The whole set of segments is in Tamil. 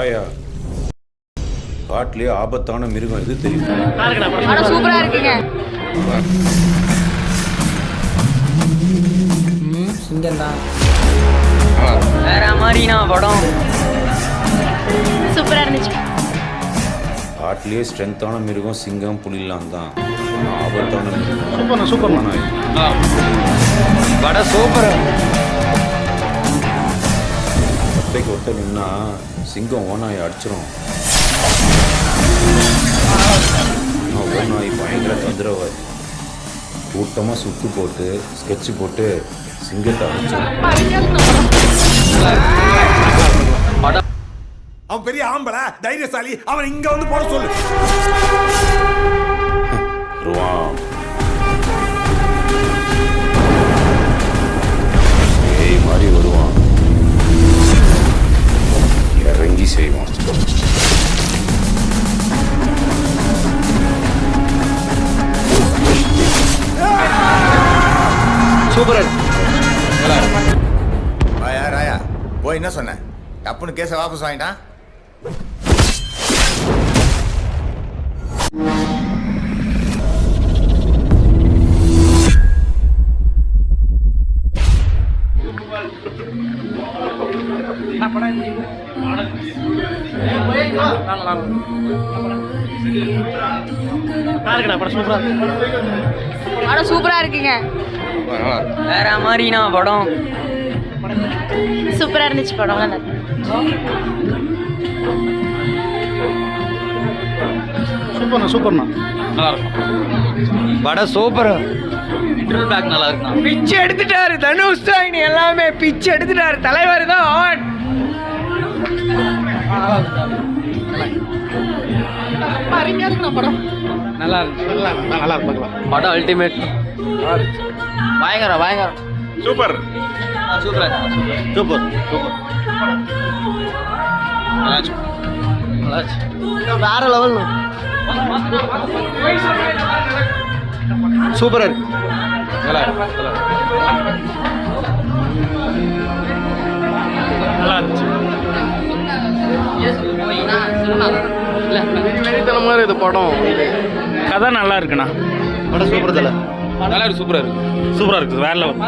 ஆயா. காட்டிலே ஆபத்தான மிருகம் எது தெரியும்? ஆனா சூப்பரா இருக்குங்க. சிங்கம் தான் வேற மாதிரிண்ணா படம். சூப்பரா இருந்துச்சு. காட்டிலே ஸ்ட்ரென்த்தான மிருகம் சிங்கம் புலிலாம் தான். ஆபத்தான மிருகம். சூப்பர் படம் சூப்பர். ஒத்தைக்கு ஒத்த நின்னா சிங்கம் ஓனாயை அடிச்சிரும். ஆனா ஓநாய் பயங்கர தொந்தரவாதி கூட்டமாக சுத்து போட்டு ஸ்கெட்ச் போட்டு சிங்கத்தை அடிச்சிடும் அவன் பெரிய ஆம்பளை தைரியசாலி அவன் இங்க வந்து போட சொல்லு. வருவான் ஏய் மாதிரி வருவான். சூப்பர் ராயா ராயா போய் என்ன சொன்ன டப்புன்னு கேஸை வாபஸ் வாங்கிட்டான் ஆனா சூப்பரா இருக்குங்க. வேற மாதிரிண்ணா படம். சூப்பரா இருந்துச்சு படம். நல்லா இருக்கு. படம் சூப்பர். இன்டர்வல் பேக் நல்லா இருக்கும் பிச்சு எடுத்துட்டாரு தனுஷ் தான் எல்லாமே. பிச்சு எடுத்துட்டாரு. தலைவர் தான் ஆன் நல்லா இருக்கு. நல்லா இருக்கு படம் அல்டிமேட் பயங்கரம் பயங்கரம். சூப்பர். Super super super. வேற லெவல் சூப்பரா இருக்கு. நல்லா நல்லா இருந்துச்சு வெறித்தனமா இருக்குது படம். கதை நல்லா இருக்குண்ணா. படம் சூப்பர் தல நல்லா இருக்கு சூப்பரா இருக்கு. சூப்பரா இருக்கு வேற லெவல்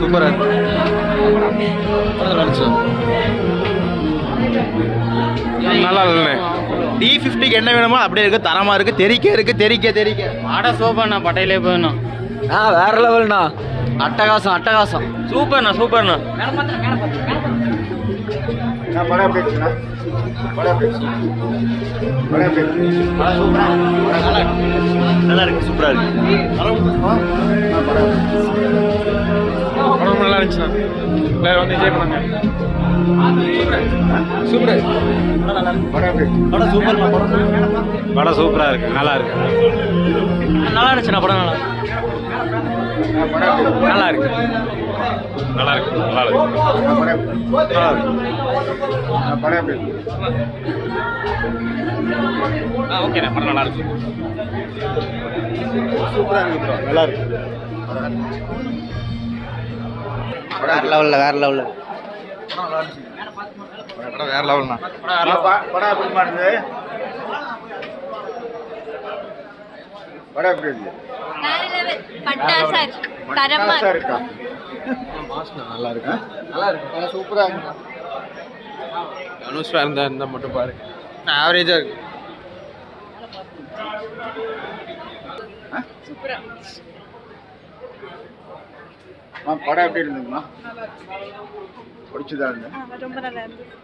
சூப்பரா இருக்கு. நல்லா இல்லைண்ணே. டி ஃபிஃப்டிக்கு என்ன வேணுமோ அப்படியே இருக்கு தரமா இருக்கு தெறிக்க இருக்கு தெறிக்க தெறிக்க ஆட சோப்பாண்ணா பட்டையிலே போயிடணும். ஆ வேற லெவல்ண்ணா அட்டகாசம் அட்டகாசம். சூப்பர்ண்ணா சூப்பர்ண்ணா நல்லா இருக்கு. சூப்பரா இருக்கு. படம் நல்லா இருந்துச்சுண்ணா. வேற வந்து என்ஜாய் பண்ணாங்க. சூப்பர் படம் சூப்பரா இருக்கு. நல்லா இருக்கு. நல்லா இருந்துச்சுண்ணா. படம் நல்லா நல்லா இருக்கு. நல்லா இருக்கு. நல்லா இருக்கு. நல்லா இருக்கு. ஆ ஓகேண்ணா படம் நல்லா இருக்கு. வேற லெவல்ல வேற லெவல்ல படம் வேற லெவல்ண்ணா படம் எப்படி மாட்டுது படம் எப்படி இருக்கு? இருக்கு. இருக்கு. நல்லா இருக்கு. நல்லா இருக்கு. சூப்பரா இருக்கு. தனுஷ் ஃபேன் தான் இருந்தால் மட்டும் பாருங்க ஆவரேஜா இருக்கு. படம் எப்படி இருந்ததுமா பிடிச்சதா இருந்தது? ரொம்ப நல்லா இருந்துச்சு